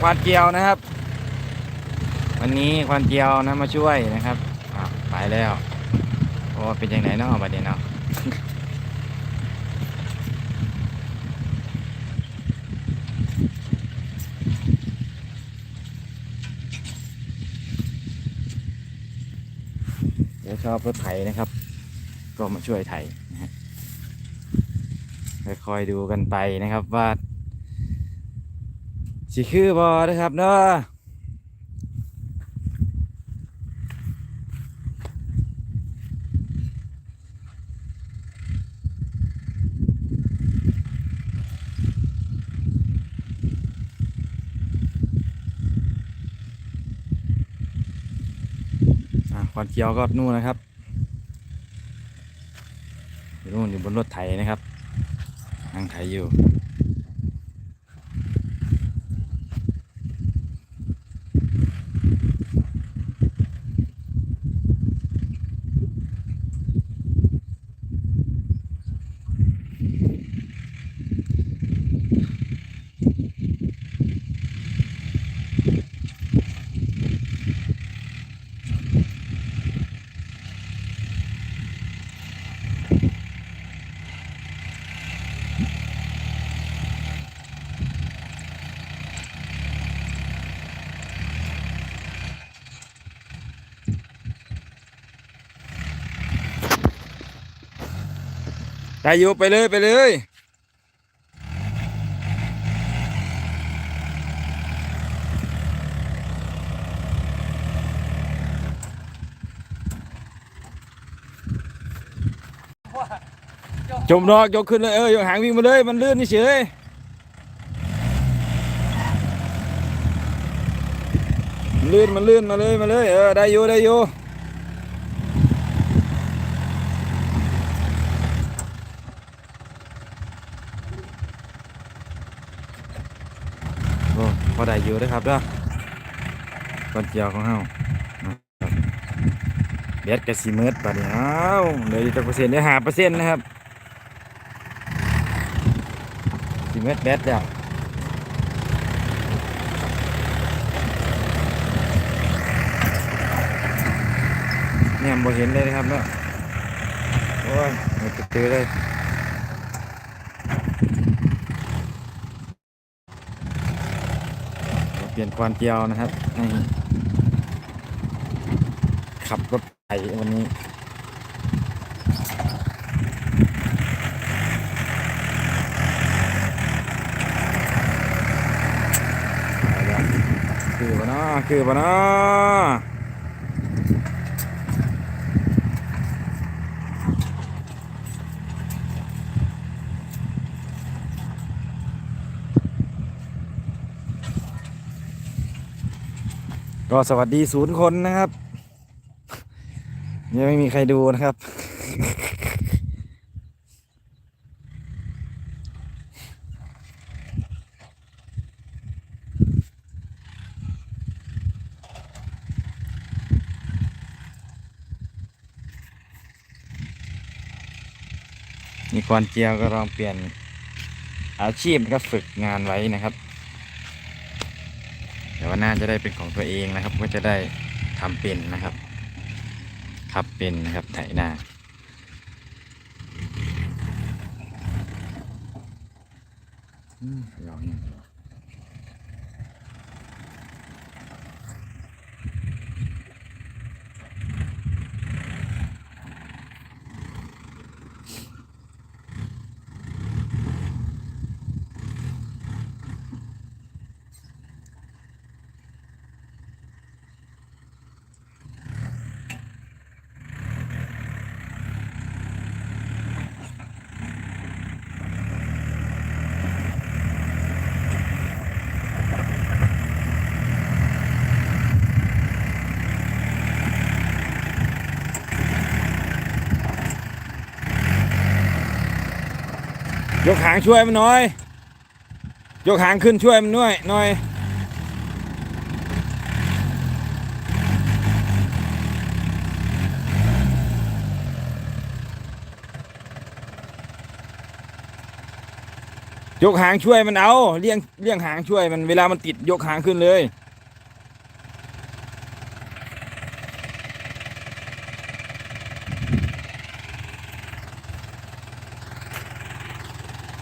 ควานเกียวนะครับ วันนี้ควานเกียวนะมาช่วยนะครับไปแล้วโอ้เป็นยังไงเนาะบัดนี้เนาะเดี๋ยวชอบรถไถนะครับ ก็มาช่วยไถนะฮะค่อยๆดูกันไปนะครับว่า สิคือบอนะครับเนาะควันเขียวก็นู่นนะครับอยู่นู่นอยู่บนรถไถนะครับนั่งไถอยู่ ได้อยู่ไปเลยไปเลยจมดอกยกขึ้นเลยเออยกหางวิ่งมาเลยมันลื่นนี่เฉยมันลื่นมันลื่นมาเลยมาเลยเออได้อยู่ได้อยู่โอ้ พอได้อยู่เด้อครับเด้อก่อนเจียวของเฮาเบ็ดกระสีเมิดปะเนี่ยอ้าเหลืออยู่จักเปอร์เซ็นต์เดี๋ยหาเปอร์เซ็นต์นะครับสิเม็ดแบดแล้วเนี่ยบ่เห็นเลยนะครับเนาะโอ้ยไม่ตื่นเลย ปลี่ยนควานเกียวนะครับขับรถไถวันนี้เอาละคือปะเนาะคือปะเนาะ ก็สวัสดีศูนย์คนนะครับยังไม่มีใครดูนะครับ มีควานเจียวก็ลองเปลี่ยนอาชีพก็ฝึกงานไว้นะครับ หน้าจะได้เป็นของตัวเองนะครับ ก็จะได้ทำเป็นนะครับขับเป็นนะครับไถนาอืมลองเนี่ย ยกหางช่วยมันหน่อย ยกหางขึ้นช่วยมันด้วยหน่อย ยกหางช่วยมันเอาเลี้ยงเลี้ยงหางช่วยมันเวลามันติดยกหางขึ้นเลย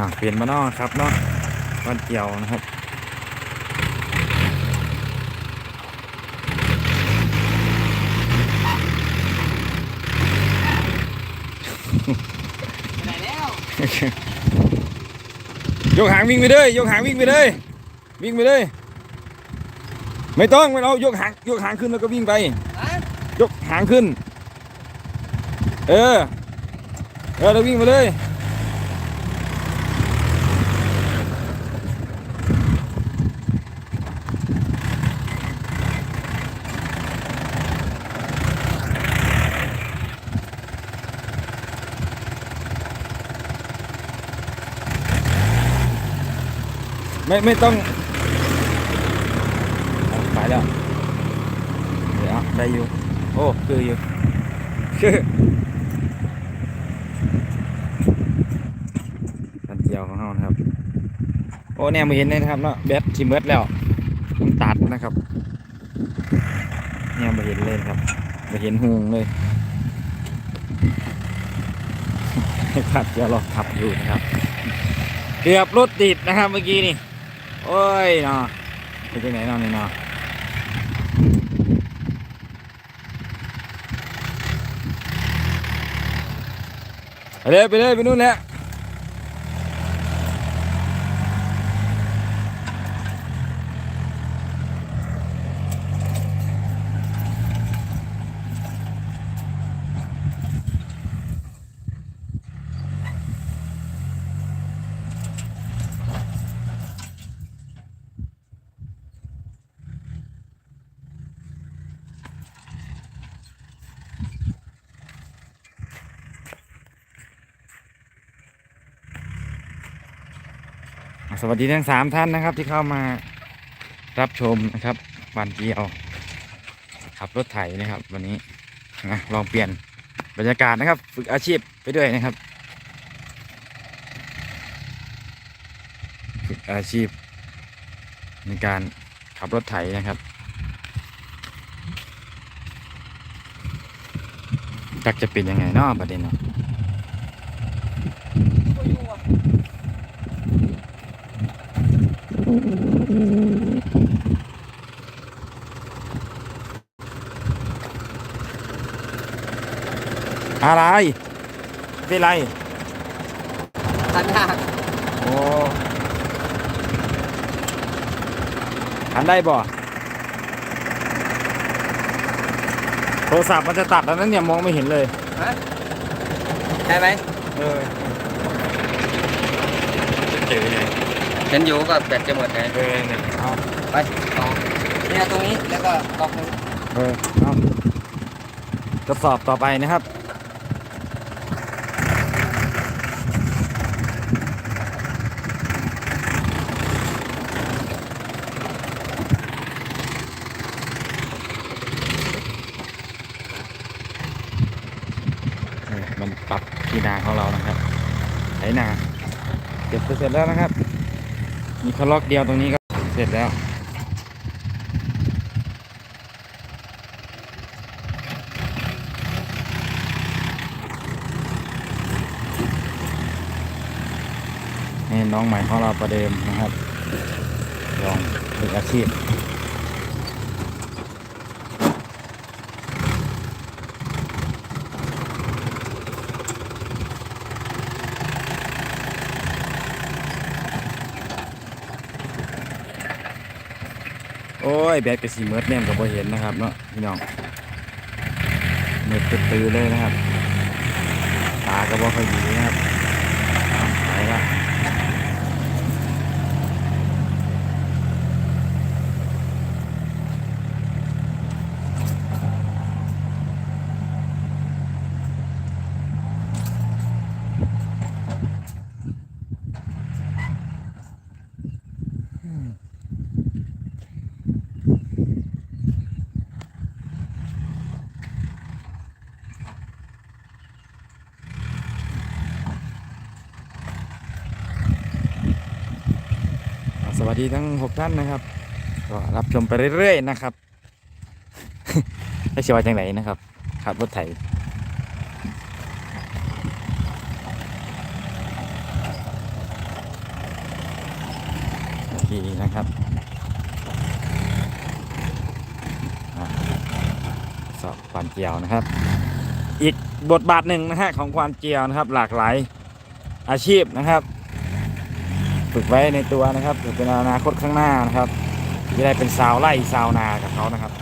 อ่าเปลี่ยนมานอครับเนาะวันเกี่ยวนะครับไหนแล้วยกหางวิ่งไปเลยยกหางวิ่งไปเลยวิ่งไปเลยไม่ต้องไม่เอายกหางยกหางขึ้นแล้วก็วิ่งไป ยกหางขึ้น เออเออเราวิ่งไปเลย ไม่ไม่ต้องเอาไปแล้วเดี๋ยวได้อยู่ โอ้คืออยู่คือตันเจียวของเรานะครับ โอ้เนี่ยมาเห็นเลยนะครับเนาะแบตที่เมดแล้วมันตัดนะครับ เนี่ยมาเห็นเลยครับมาเห็นหงเลยขับเจียวเราขับอยู่นะครับ เกือบรถติดนะครับเมื่อกี้นี่ โอ้ยเนาะไปที่ไหนเนาะนี่เนาะไปเลยไปเลยไปนู่นแหละ สวัสดีทั้งสามท่านนะครับที่เข้ามารับชมนะครับวันเกียวขับรถไถนะครับ วันนี้นะลองเปลี่ยนบรรยากาศนะครับ ฝึกอาชีพไปด้วยนะครับ ฝึกอาชีพ ในการขับรถไถนะครับจักจะเป็นยังไงเนาะประเด็นเนาะ อยู่อะอะไร เป็นไรทันยากโอ้ทันได้บ่ โทรศัพท์มันจะตัดแล้วนั้นเนี่ยมองไม่เห็นเลย ฮะได้ไหมเออ เจอเลย เห็นอยู่ก็แบตจะหมดไงเออเนี่ยเอาไปต่อเนี่ยตรงนี้แล้วก็ล็อกนี้เออเอาทดสอบต่อไปนะครับเออมันปรับที่นาของเรานะครับไถนาเก็บไปเสร็จแล้วนะครับ มีคล็อกเดียวตรงนี้ก็เสร็จแล้ว นี่น้องใหม่ของเราประเดิมนะครับ ลองฝึกอาชีพ อ้ยแบตกระสีเมิดเนี่ยกับพเห็นนะครับเนาะพี่น้องเมิดตื้อเลยนะครับ ตากระบอกเขาอยดี วัสดีทั้งหกท่านนะครับ ก็รับชมไปเรื่อยๆนะครับไม่ใช่ว่าจังไหนนะครับขับรถไถโอเคนะครับสอบความเจียวนะครับ อีกบทบาทหนึ่งนะฮะของความเจียวนะครับ หลากหลายอาชีพนะครับ ฝึกไว้ในตัวนะครับเพื่อเป็นอนาคตข้างหน้านะครับจะได้เป็นสาวไร่สาวนากับเขานะครับ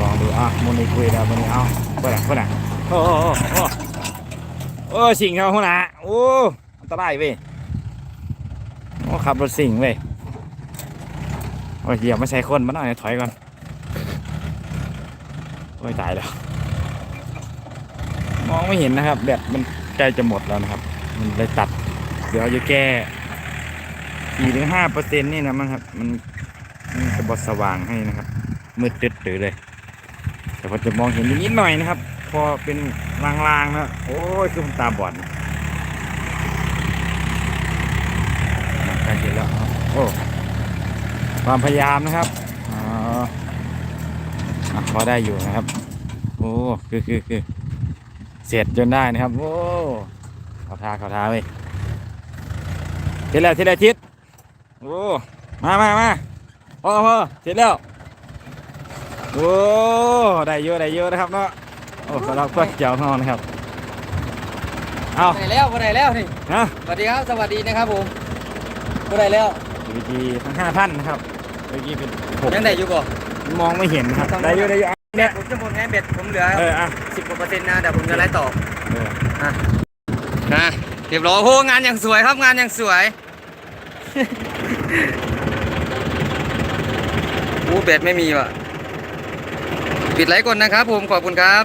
ลองดูอะมุนีคุยแล้วมุนีเอาเพื่อนเพื่อนโอ้โหโอ้โอ้สิงเขาหัวหน้าโอ้อันตรายเว้ยโอ้ขับรถสิงเว้ยโอ้ยเหยียบไม่ใช่คนมาหน่อยถอยก่อนโอ้ยตายแล้วมองไม่เห็นนะครับแบตมันใกล้จะหมดแล้วนะครับ มันเลยตัด ดี๋ยวจะแก้สี่ถึงห้าเปอร์เซ็นต์นี่นะมั้งครับ มันมันจะบอสว่างให้นะครับ มืดตึ๊ดตือเลย แต่พอจะมองเห็นนิดหน่อยนะครับ พอเป็นลางๆนะโอ้ยคือผมตาบอดใกล้เสร็จแล้วโอ้ความพยายามนะครับอ๋อพอได้อยู่นะครับ โอ้คือคือคือเสร็จจนได้นะครับ โอ้เขาท่าเขาท่าเว้ย ร็จแล้วเสร็จแล้วทิศโอ้มามามาพอพอเสร็จแล้วโอ้ได้เยอะได้เยอะนะครับเนาะโอ้สำหรับก๋วยเตี๋ยวของเรานะครับเอาบ่ได้แล้วบ่ได้แล้วนี่นะสวัสดีครับสวัสดีนะครับผมบ่ได้แล้วดีดีทั้งห้าท่านนะครับเมื่อกี้เป็นหกยังได้อยู่ก่อมองไม่เห็นนะครับได้เยอะได้เยอะเนี่ยผมจะหมดไงเบ็ดผมเหลือเอออะสิบกว่าเปอร์เซ็นต์นะเดี๋ยวผมจะไล่ต่อเออนะเรียบร้อยโอ้งานอย่างสวยครับงานอย่างสวยอู้เบ็ดไม่มีว่ะ ปิดไลค์ก่อนนะครับผมขอบคุณครับ